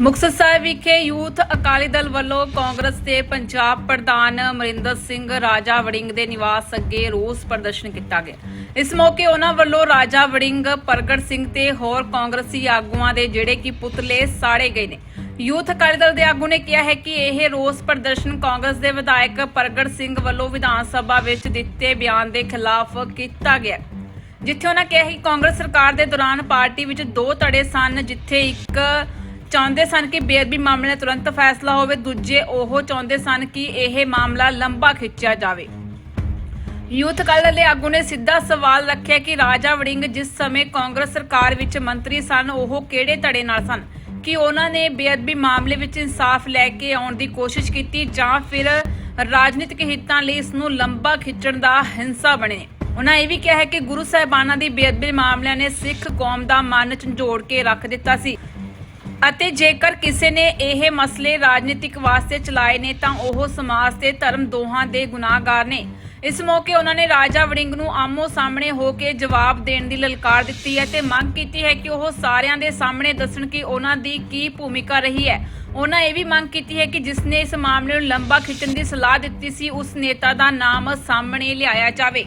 ਮੁਕਤਸਰ ਸਾਹਿਬ ਵਿਖੇ ਯੂਥ ਅਕਾਲੀ ਦਲ ਵੱਲੋਂ ਕਾਂਗਰਸ ਦੇ ਪੰਜਾਬ ਪ੍ਰਧਾਨ ਅਮਰਿੰਦਰ ਸਿੰਘ ਰਾਜਾ ਵੜਿੰਗ ਦੇ ਨਿਵਾਸ ਅੱਗੇ ਰੋਸ ਪ੍ਰਦਰਸ਼ਨ ਕੀਤਾ ਗਿਆ। ਇਸ ਮੌਕੇ ਉਹਨਾਂ ਵੱਲੋਂ ਰਾਜਾ ਵੜਿੰਗ, ਪ੍ਰਗਟ ਸਿੰਘ ਤੇ ਹੋਰ ਕਾਂਗਰਸੀ ਆਗੂਆਂ ਦੇ ਜਿਹੜੇ ਕਿ ਪੁਤਲੇ ਸਾੜੇ ਗਏ ਨੇ। ਯੂਥ ਅਕਾਲੀ ਦਲ ਦੇ ਆਗੂ ਨੇ ਕਿਹਾ ਹੈ ਕਿ ਇਹ ਰੋਸ ਪ੍ਰਦਰਸ਼ਨ ਕਾਂਗਰਸ ਦੇ ਵਿਧਾਇਕ ਪ੍ਰਗਟ ਸਿੰਘ ਵੱਲੋਂ ਵਿਧਾਨ ਸਭਾ ਵਿੱਚ ਦਿੱਤੇ ਬਿਆਨ ਦੇ ਖਿਲਾਫ ਕੀਤਾ ਗਿਆ। ਜਿੱਥੇ ਉਹਨਾਂ ਕਿਹਾ ਕਿ ਕਾਂਗਰਸ ਸਰਕਾਰ ਦੇ ਦੌਰਾਨ ਪਾਰਟੀ ਵਿੱਚ ਦੋ ਧੜੇ ਸਨ, ਜਿੱਥੇ ਇੱਕ ਚਾਹੁੰਦੇ ਸਨ ਕਿ ਬੇਅਦਬੀ ਮਾਮਲੇ ਦਾ ਤੁਰੰਤ ਫੈਸਲਾ ਹੋਵੇ, ਦੂਜੇ ਉਹ ਚਾਹੁੰਦੇ ਸਨ ਕਿ ਇਹ ਮਾਮਲਾ ਲੰਬਾ ਖਿੱਚਿਆ ਜਾਵੇ। ਯੂਥ ਅਕਾਲੀ ਦੇ ਆਗੂ ਨੇ ਸਿੱਧਾ ਸਵਾਲ ਰੱਖਿਆ ਕਿ ਰਾਜਾ ਵੜਿੰਗ ਜਿਸ ਸਮੇਂ ਕਾਂਗਰਸ ਸਰਕਾਰ ਵਿੱਚ ਮੰਤਰੀ ਸਨ, ਉਹ ਕਿਹੜੇ ਧੜੇ ਨਾਲ ਸਨ? ਕਿ ਉਹਨਾਂ ਨੇ ਬੇਅਦਬੀ ਮਾਮਲੇ ਵਿੱਚ ਇਨਸਾਫ ਲੈ ਕੇ ਆਉਣ ਦੀ ਕੋਸ਼ਿਸ਼ ਕੀਤੀ ਜਾਂ ਫਿਰ ਰਾਜਨੀਤਿਕ ਹਿੱਤਾਂ ਲਈ ਇਸ ਨੂੰ ਲੰਬਾ ਖਿੱਚਣ ਦਾ ਹਿੰਸਾ ਬਣੇ? ਉਹਨਾਂ ਇਹ ਵੀ ਕਿਹਾ ਹੈ ਕਿ ਗੁਰੂ ਸਾਹਿਬਾਨਾਂ ਦੀ ਬੇਅਦਬੀ ਮਾਮਲਿਆਂ ਨੇ ਸਿੱਖ ਕੌਮ ਦਾ ਮਨ ਝੰਜੋੜ ਕੇ ਰੱਖ ਦਿੱਤਾ ਸੀ। ਅਤੇ ਜੇਕਰ ਕਿਸੇ ਨੇ ਇਹ ਮਸਲੇ ਰਾਜਨੀਤਿਕ ਵਾਸਤੇ ਚਲਾਏ ਨੇ ਤਾਂ ਉਹ ਸਮਾਜ ਤੇ ਧਰਮ ਦੋਹਾਂ ਦੇ ਗੁਨਾਹਗਾਰ ਨੇ। ਇਸ ਮੌਕੇ ਉਹਨਾਂ ਨੇ ਰਾਜਾ ਵੜਿੰਗ ਨੂੰ ਆਮੋ ਸਾਹਮਣੇ ਹੋ ਕੇ ਜਵਾਬ ਦੇਣ ਦੀ ਲਲਕਾਰ ਦਿੱਤੀ ਹੈ ਤੇ ਮੰਗ ਕੀਤੀ ਹੈ ਕਿ ਉਹ ਸਾਰਿਆਂ ਦੇ ਸਾਹਮਣੇ ਦੱਸਣ ਕਿ ਉਹਨਾਂ ਦੀ ਕੀ ਭੂਮਿਕਾ ਰਹੀ ਹੈ। ਉਹਨਾਂ ਇਹ ਵੀ ਮੰਗ ਕੀਤੀ ਹੈ ਕਿ ਜਿਸ ਨੇ ਇਸ ਮਾਮਲੇ ਨੂੰ ਲੰਬਾ ਖਿੱਚਣ ਦੀ ਸਲਾਹ ਦਿੱਤੀ ਸੀ, ਉਸ ਨੇਤਾ ਦਾ ਨਾਮ ਸਾਹਮਣੇ ਲਿਆਇਆ ਜਾਵੇ।